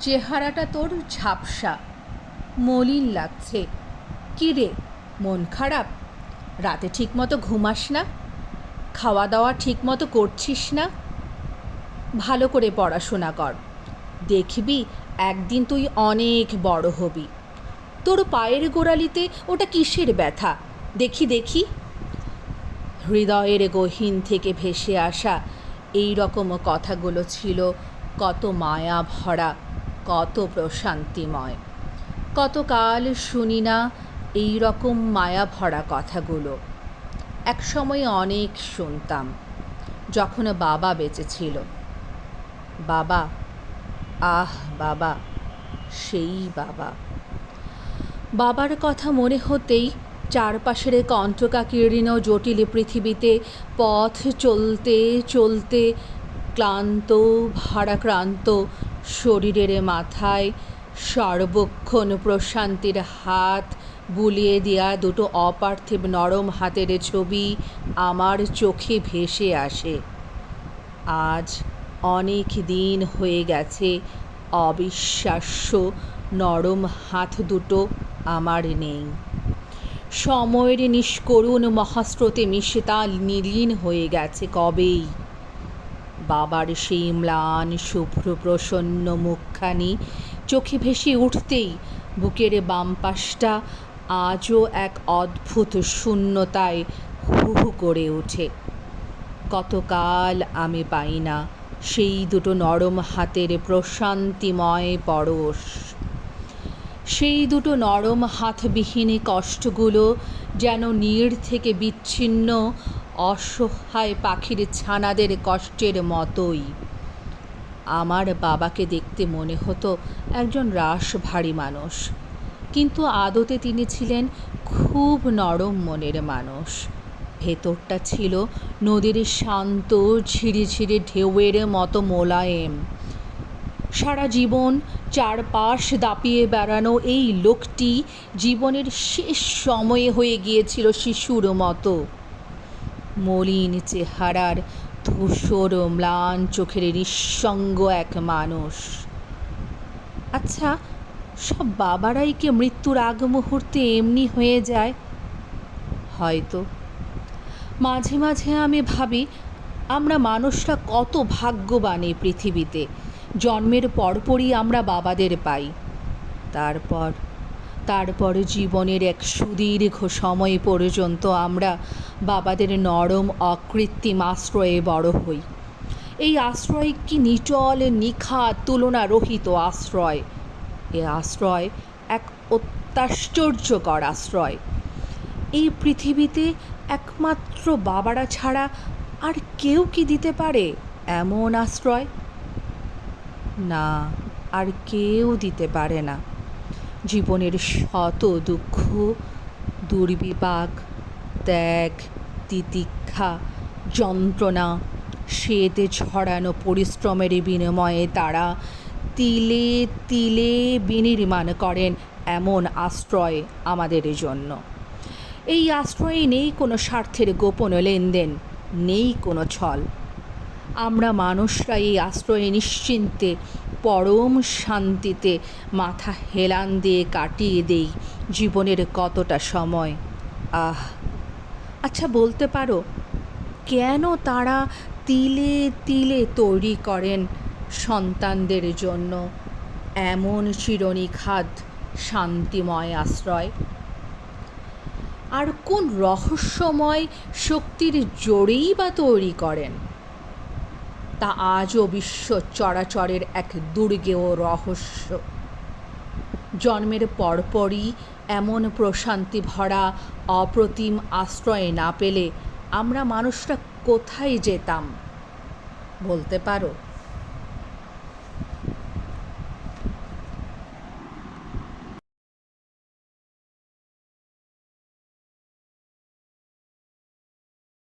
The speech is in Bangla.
চেহারাটা তোর ঝাপসা। মলিন লাগছে। কী রে মন খারাপ? রাতে ঠিক মতো ঘুমাস না? খাওয়া দাওয়া ঠিক মতো করছিস না? ভালো করে পড়াশোনা কর। দেখবি একদিন তুই অনেক বড় হবি। তোর পায়ের গোড়ালিতে ওটা কিসের ব্যথা? দেখি দেখি। হৃদয়ের গহীন থেকে ভেসে আসা এই রকম কথাগুলো ছিল কত মায়া ভরা কত প্রশান্তিময়। কতকাল শুনি না এই রকম মায়া ভরা কথাগুলো। এক সময় অনেক শুনতাম, যখন বাবা বেঁচে ছিল বাবা, আহ বাবা, সেই বাবা। বাবার কথা মনে হতেই চারপাশের কণ্ঠকাকীর্ণ জটিল পৃথিবীতে পথ চলতে চলতে ক্লান্ত, ভারাক্রান্ত শরীরের মাথায় সর্বক্ষণ প্রশান্তির হাত বুলিয়ে দেয়া দুটো অপার্থিব নরম হাতের ছবি আমার চোখে ভেসে আসে। আজ অনেক দিন হয়ে গেছে, অবিশ্বাস্য নরম হাত দুটো আমার নেই। সময়ের নিষ্করুণ মহাস্রোতে মিশে তা নিলীন হয়ে গেছে কবেই? বাবার সেই ম্লান শুভ্র প্রসন্ন মুখখানি, চোখে ভেসে উঠতেই বুকের বাম পাশটা আজও এক অদ্ভুত শূন্যতায় হু হু করে ওঠে। কতকাল আমি পাই না সেই দুটো নরম হাতের প্রশান্তিময় পরশ। সেই দুটো নরম হাতবিহীন কষ্টগুলো যেন নীড় থেকে বিচ্ছিন্ন অসহায় পাখির ছানাদের কষ্টের মতোই। আমার বাবাকে দেখতে মনে হতো একজন রাশভারী মানুষ, কিন্তু আদতে তিনি ছিলেন খুব নরম মনের মানুষ। ভেতরটা ছিল নদীর শান্ত, ঝিরিঝিরি ঢেউয়ের মতো মোলায়েম। সারা জীবন চারপাশ দাপিয়ে বেড়ানো এই লোকটি জীবনের শেষ সময়ে হয়ে গিয়েছিল শিশুর মতো। মলিন চেহারার ধূসর ম্লান চোখের নিঃসঙ্গ এক মানুষ। আচ্ছা সব বাবারাই কি মৃত্যুর আগ মুহূর্তে এমনি হয়ে যায়? হয়তো। মাঝে মাঝে আমি ভাবি, আমরা মানুষরা কত ভাগ্যবান এই পৃথিবীতে। জন্মের পরপরই আমরা বাবাদের পাই। তারপর তারপর জীবনের এক সুদীর্ঘ সময় পর্যন্ত আমরা বাবাদের নরম অকৃত্রিম আশ্রয়ে বড় হই। এই আশ্রয় কি নিটল, নিখাত, তুলনারহিত আশ্রয়? এ আশ্রয় এক অত্যাশ্চর্যকর আশ্রয়। এই পৃথিবীতে একমাত্র বাবারা ছাড়া আর কেউ কি দিতে পারে এমন আশ্রয়? না, আর কেউ দিতে পারে না। জীবনের শত দুঃখ, দুর্বিপাক, ত্যাগ, তিতিক্ষা, যন্ত্রণা, শ্বেতে ছড়ানো পরিশ্রমের বিনিময়ে তারা তিলে তিলে বিনির্মাণ করেন এমন আশ্রয় আমাদের জন্য। এই আশ্রয়ে নেই কোনো স্বার্থের গোপন লেনদেন, নেই কোনো ছল। আমরা মানুষরা এই আশ্রয়ে নিশ্চিন্তে, পরম শান্তিতে মাথা হেলান দিয়ে কাটিয়ে দেই জীবনের কতটা সময়। আহ আচ্ছা বলতে পারো, কেন তারা তিলে তিলে তৈরি করেন সন্তানদের জন্য এমন চিরনিখাদ শান্তিময় আশ্রয়? আর কোন রহস্যময় শক্তির জোরেই বা তৈরি করেন? তা আজও বিশ্ব চরাচরের এক দুর্গেয় রহস্য। জন্মের পরপরই এমন প্রশান্তি ভরা, অপ্রতিম আশ্রয় না পেলে আমরা মানুষরা কোথায় যেতাম বলতে পারো?